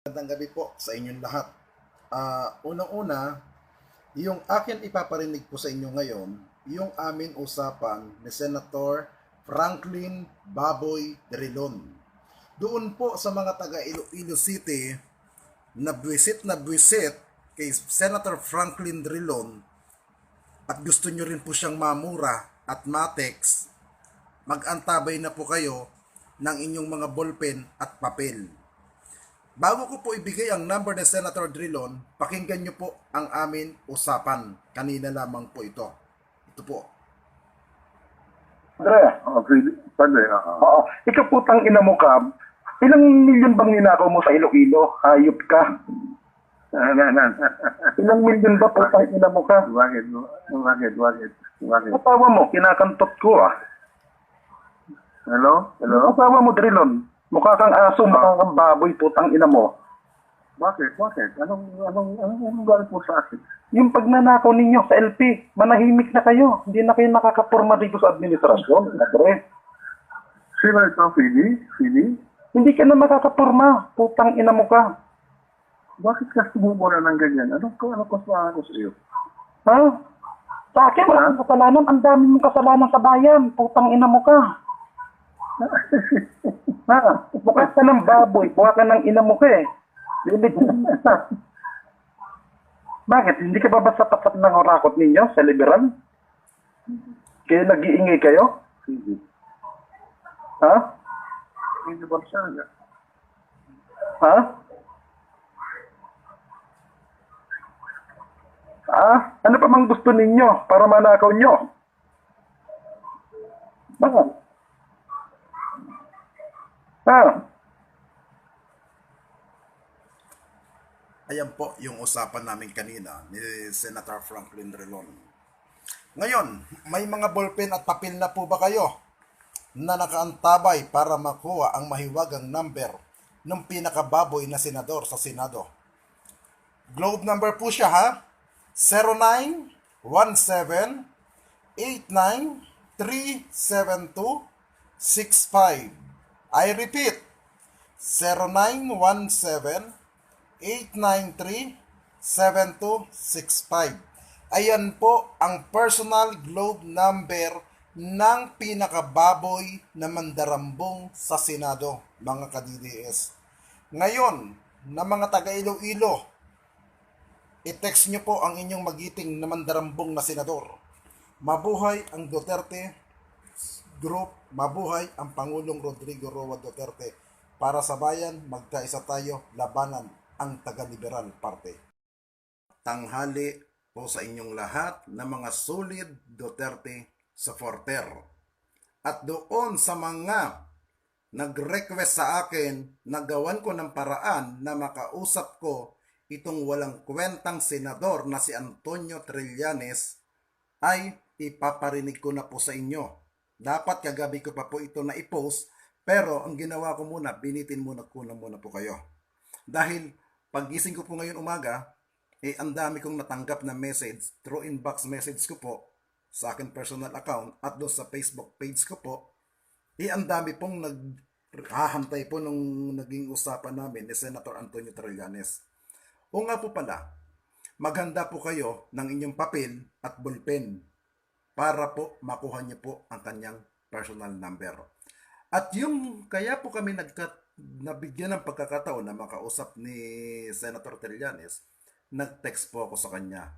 Magandang gabi po sa inyong lahat. Ah, unang-una, yung akin ipaparinig po sa inyo ngayon, yung amin usapan ni Senator Franklin Baboy Drilon. Doon po sa mga taga Iloilo City, na buwisit na buwisit kay Senator Franklin Drilon at gusto nyo rin po siyang mamura at matex, mag-antabay na po kayo ng inyong mga ballpen at papel. Bago ko po ibigay ang number ni Senator Drilon, pakinggan niyo po ang amin usapan. Kanina lamang po ito. Ito po. Andre, Oh, really? Pwede, oo. Ikaw putang ina mo ka. Ilang milyon bang ninakaw mo sa Iloilo? Hayop ka. Na. Ilang milyon ba putang ina mo ka? Bakit? Bakit? Bakit? Bakit? Asawa mo, kinakantot ko ah. Hello? Hello? Asawa mo, Drilon. Mukha kang aso, mukha kang baboy, putang ina mo. Bakit? Bakit? Anong, anong, anong, anong galit mo sa akin? Yung pagnanakaw ninyo sa LP, manahimik na kayo. Hindi na kayo nakakapurma dito sa administrasyon. Andre, Sino ito? Fili? Fili? hindi ka na makakapurma. Putang ina mo ka. Bakit ka sumumura ng ganyan? Anong, anong kasalanan ko sa iyo? Ha? Sa akin, wala kang kasalanan. Ang dami mong kasalanan sa bayan. Putang ina mo ka. Ha? Mukha ka ng baboy. Mukha ka ng ina mo ka eh. Bakit? Hindi ka ba ba sapat ng orakot ninyo sa liberal? Kaya nag-iingay kayo? Ha? Hindi ba siya? Ha? Ha? Ano pa mang gusto ninyo para manakaw nyo? Bakit? Ha? Ayan po yung usapan namin kanina ni Senator Franklin Drilon. Ngayon, may mga ballpen at papel na po ba kayo na nakaantabay para makuha ang mahiwagang number ng pinakababoy na senador sa Senado? Globe number po siya ha. 0917 8937265. I repeat, 0917 893-7265. Ayan po ang personal globe number ng pinakababoy na mandarambong sa Senado, mga ka-DDS. Ngayon, na mga taga Iloilo, i-text nyo po ang inyong magiting na mandarambong na senador. Mabuhay ang Duterte Group, mabuhay ang Pangulong Rodrigo Roa Duterte. Para sa bayan, magkaisa tayo, labanan ang taga-liberal parte. Tanghali po sa inyong lahat na mga solid Duterte supporter. At doon sa mga nag-request sa akin na gawan ko ng paraan na makausap ko itong walang kwentang senador na si Antonio Trillanes ay ipaparinig ko na po sa inyo. Dapat kagabi ko pa po ito na i-post pero ang ginawa ko muna, binitin muna ko na muna po kayo. Dahil pagising ko po ngayon umaga, eh ang dami kong natanggap na message through inbox message ko po sa akin personal account at doon sa Facebook page ko po, eh ang dami pong naghahantay po nung naging usapan namin ni Senator Antonio Trillanes. O nga po pala, maghanda po kayo ng inyong papel at ballpen para po makuha niyo po ang kanyang personal number. At yung kaya po kami nagka, nabigyan ng pagkakataon na makausap ni Senator Trillanes, nag-text po ako sa kanya.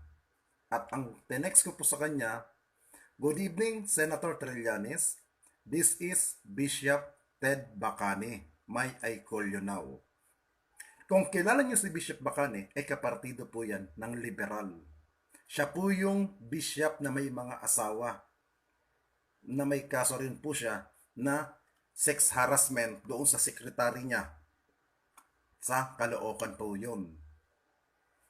At ang tenext ko po sa kanya, Good evening, Senator Trillanes. This is Bishop Ted Bacani. May I call you now? Kung kilala niyo si Bishop Bacani, ay kapartido po yan ng liberal. Siya po yung bishop na may mga asawa na may kaso rin po siya na sex harassment doon sa sekretary niya. Sa Caloocan po yun.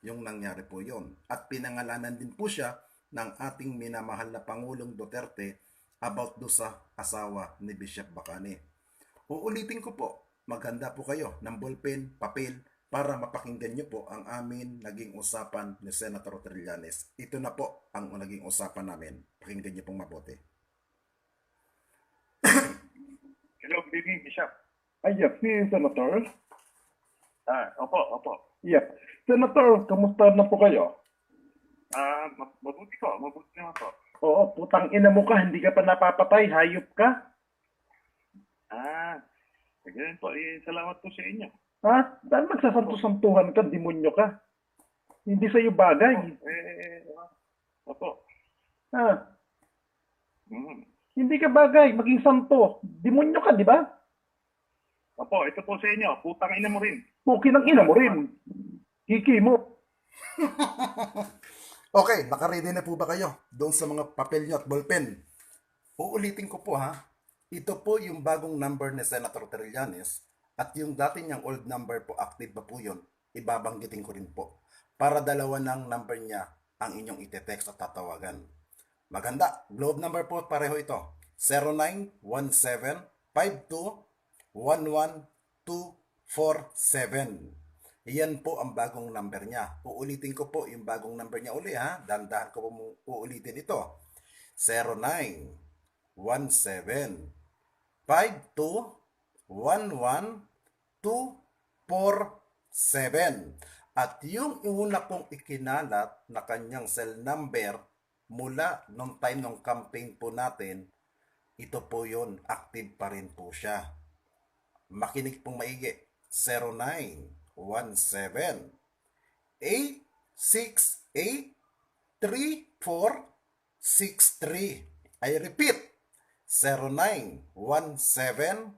Yung nangyari po yun. At pinangalanan din po siya ng ating minamahal na Pangulong Duterte about do sa asawa ni Bishop Bacani. Uulitin ko po, maghanda po kayo ng ballpen, papel, para mapakinggan nyo po ang amin naging usapan ni Senator Trillanes. Ito na po ang naging usapan namin. Pakinggan nyo pong mabuti. Hello, good evening, Bishop. Ay, yes, si Senator. Ah, opo, opo. Yeah. Senator, kamusta na po kayo? Ah, ma- mabuti po, mabuti naman po. Oo, putang ina mo ka, hindi ka pa napapatay, hayop ka. Ah, ganyan po. Eh, salamat po sa inyo. Ha? Dahil magsasanto-santuhan ka, demonyo ka. Hindi sa'yo bagay. Eh, opo. Ha? Mm. Hindi ka bagay, maging santo. Demonyo ka, di ba? Opo, ito po sa inyo. Putang ina mo rin. Puki ng ina mo rin. Kiki mo. Okay, nakaready na po ba kayo doon sa mga papel nyo at ballpen? Uulitin ko po ha. Ito po yung bagong number ni Senator Trillanes at yung dati niyang old number po, active pa po yun, ibabanggitin ko rin po. Para dalawa ng number niya ang inyong itetext at tatawagan. Maganda. Globe number po pareho ito. 0917-52-11247. Yan po ang bagong number niya. Uulitin ko po yung bagong number niya uli ha. Dandahan ko po uulitin ito. 0917 52 11 247. At yung una kong ikinalat na kanyang cell number mula nung time ng campaign po natin, ito po yun, active pa rin po siya. Makinig pong maigi. 0917 868 3463. I repeat, 0917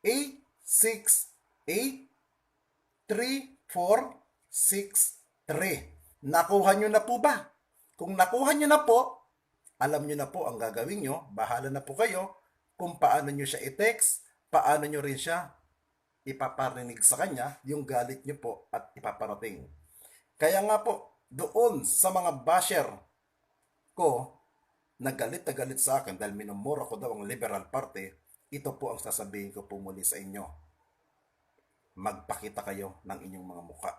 868 3463. Nakuha nyo na po ba? Kung nakuha nyo na po, alam nyo na po ang gagawin nyo. Bahala na po kayo kung paano nyo siya i-text, paano nyo rin siya ipaparinig sa kanya yung galit nyo po at ipaparating. Kaya nga po, doon sa mga basher ko na galit na galit sa akin dahil minumura ko daw ang Liberal Party, ito po ang sasabihin ko po muli sa inyo. Magpakita kayo ng inyong mga muka.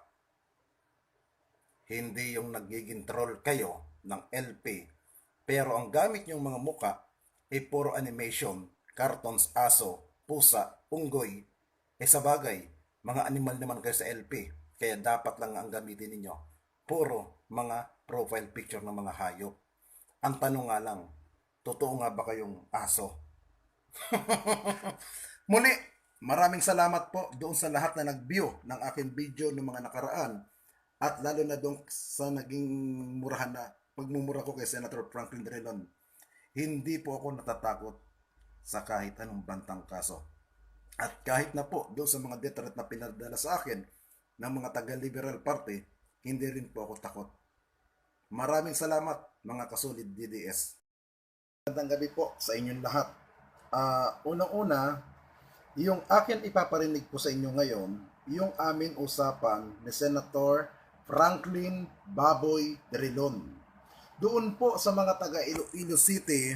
Hindi yung nagiging troll kayo ng LP, pero ang gamit yung mga muka ay puro animation, cartons, aso, pusa, unggoy, eh sa bagay, mga animal naman kayo sa LP, kaya dapat lang ang gamitin ninyo. Puro mga profile picture ng mga hayop. Ang tanong nga lang, totoo nga ba kayong aso? Muli, maraming salamat po doon sa lahat na nag-view ng aking video ng mga nakaraan at lalo na doon sa naging murahan na pagmumura ko kay Senator Franklin Drilon. Hindi po ako natatakot sa kahit anong bantang kaso. At kahit na po doon sa mga death threat na pinadala sa akin ng mga taga-Liberal Party, hindi rin po ako takot. Maraming salamat mga kasulid DDS. Magandang gabi po sa inyong lahat. Ah, unang-una, yung akin ipaparinig po sa inyo ngayon, yung aming usapan ni Senator Franklin Baboy Drilon. Doon po sa mga taga Iloilo City,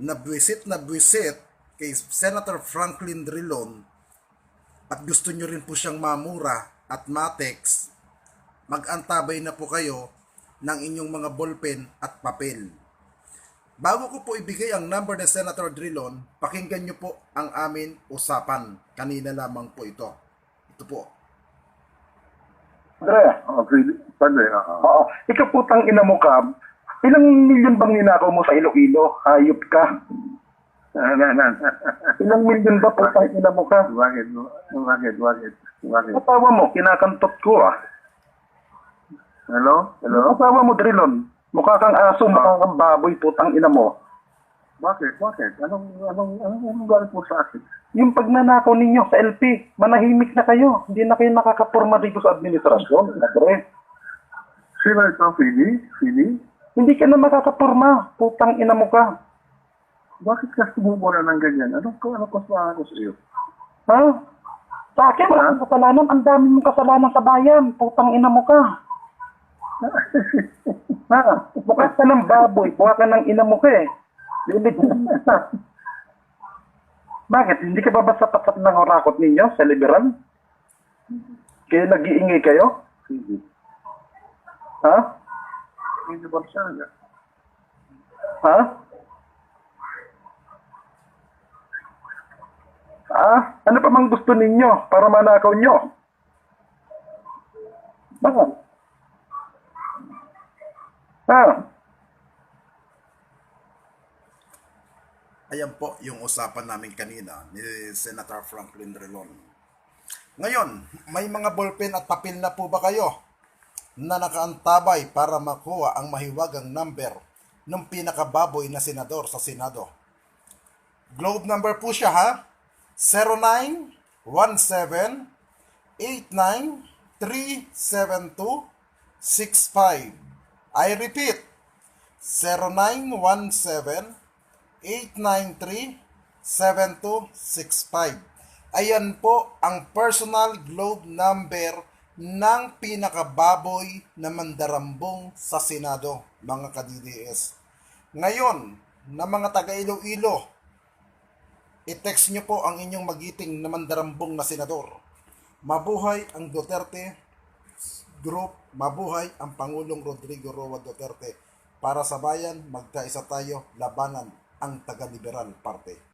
na buwisit na buwisit kay Senator Franklin Drilon at gusto nyo rin po siyang mamura at matex, mag-antabay na po kayo ng inyong mga ballpen at papel. Bago ko po ibigay ang number ni Senator Drilon, pakinggan nyo po ang amin usapan. Kanina lamang po ito. Ito po. Andre, Oh, really? Padre, ah. oo, ikaw putang ina mo ka, ilang milyon bang ninakaw mo sa Iloilo? Hayop ka. Ilang milyon ba putang ina mo ka? Bakit? Bakit? Bakit? Bakit? Asawa mo, kinakantot ko ah. Hello? Hello? Asawa mo, Drilon. Mukha kang aso, mukha kang baboy, putang ina mo. Bakit? Bakit? Anong, anong, anong, anong galit mo sa akin? Yung pagnanakaw ninyo sa LP, manahimik na kayo. Hindi na kayo nakakapurma dito sa administrasyon. Sino ito? Fili? Fili? Hindi ka na makakapurma. Putang ina mo ka. Bakit ka sumumura ng ganyan? Anong, anong kasalanan ko sa iyo? Ha? Sa akin, wala kang kasalanan. Ang dami mong kasalanan sa bayan. Putang ina mo ka. Ha? Mukha ka ng baboy. Mukha ka ng ina mo ka eh. Bakit? Hindi ka ba ba sapat ng orakot ninyo sa liberal? Kaya nag-iingay kayo? Ha? Ba siya? Ha? Ah, ano pa mang gusto ninyo para manakaw nyo? Bakit? Ha? Ayan po yung usapan namin kanina ni Senator Franklin Relon. Ngayon, may mga ballpen at papel na po ba kayo na nakaantabay para makuha ang mahiwagang number ng pinakababoy na senador sa Senado? Globe number po siya ha. 0917-89-372-65. I repeat, 0917-893-7265. Ayan po ang personal globe number ng pinakababoy na mandarambong sa Senado, mga ka-DDS. Ngayon, na mga taga Iloilo, i-text nyo po ang inyong magiting na mandarambong na senador. Mabuhay ang Duterte Group, mabuhay ang Pangulong Rodrigo Roa Duterte. Para sa bayan, magkaisa tayo, labanan ang taga-liberal parte.